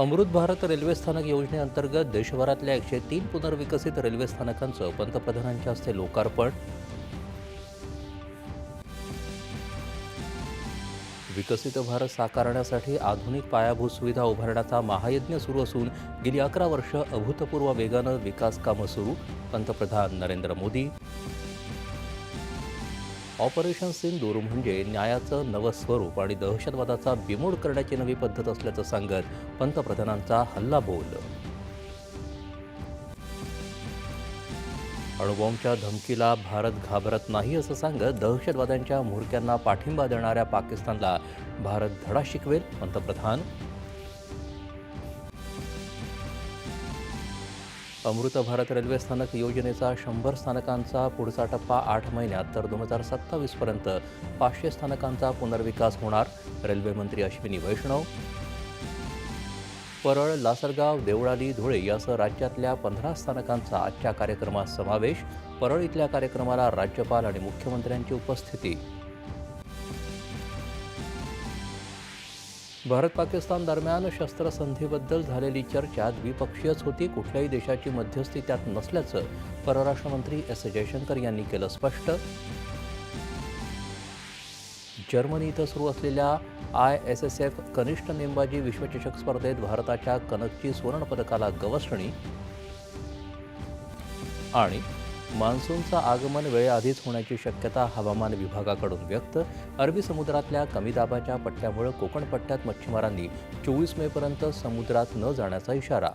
Amrit Bharat railway स्थानक योजनेअंतर्गत देशभरातल्या एकशे तीन पुनर्विकसित रेल्वे स्थानकांचं पंतप्रधानांच्या हस्ते लोकार्पण. विकसित भारत साकारण्यासाठी आधुनिक पायाभूत सुविधा उभारण्याचा महायज्ञ सुरू असून गेली अकरा वर्ष अभूतपूर्व वेगानं विकास कामं सुरू पंतप्रधान नरेंद्र मोदी. ऑपरेशन सिंदूर म्हणजे न्यायाचं नवं स्वरूप आणि दहशतवादाचा बिमोड करण्याची नवी पद्धत असल्याचं सांगत पंतप्रधानांचा हल्लाबोल अणुबॉम्बच्या धमकीला भारत घाबरत नाही असं सांगत दहशतवाद्यांच्या म्होरक्यांना पाठिंबा देणाऱ्या पाकिस्तानला भारत धडा शिकवेल पंतप्रधान अमृत भारत रेल्वे स्थानक योजनेचा शंभर स्थानकांचा पुढचा टप्पा आठ महिन्यात तर दोन हजार सत्तावीसपर्यंत पाचशे स्थानकांचा पुनर्विकास होणार. रेल्वे मंत्री अश्विनी वैष्णव परळ लासलगाव देवळाली धुळे यासह राज्यातल्या पंधरा स्थानकांचा आजच्या कार्यक्रमात समावेश. परळ इथल्या कार्यक्रमाला राज्यपाल आणि मुख्यमंत्र्यांची उपस्थिती. भारत पाकिस्तान दरम्यान शस्त्रसंधीबद्दल झालेली चर्चा द्विपक्षीयच होती. कुठल्याही देशाची मध्यस्थी त्यात नसल्याचं परराष्ट्र मंत्री एस जयशंकर यांनी केलं स्पष्ट. जर्मनी इथं सुरू असलेल्या आय एस एस एफ कनिष्ठ नेमबाजी विश्वचषक स्पर्धेत भारताच्या कनकची सुवर्णपदकाला गवसणी आणि मान्सूनचं आगमन वेळेआधीच होण्याची शक्यता हवामान विभागाकडून व्यक्त. अरबी समुद्रातल्या कमी दाबाच्या पट्ट्यामुळे कोकण पट्ट्यात मच्छीमारांनी चोवीस मेपर्यंत समुद्रात न जाण्याचा इशारा.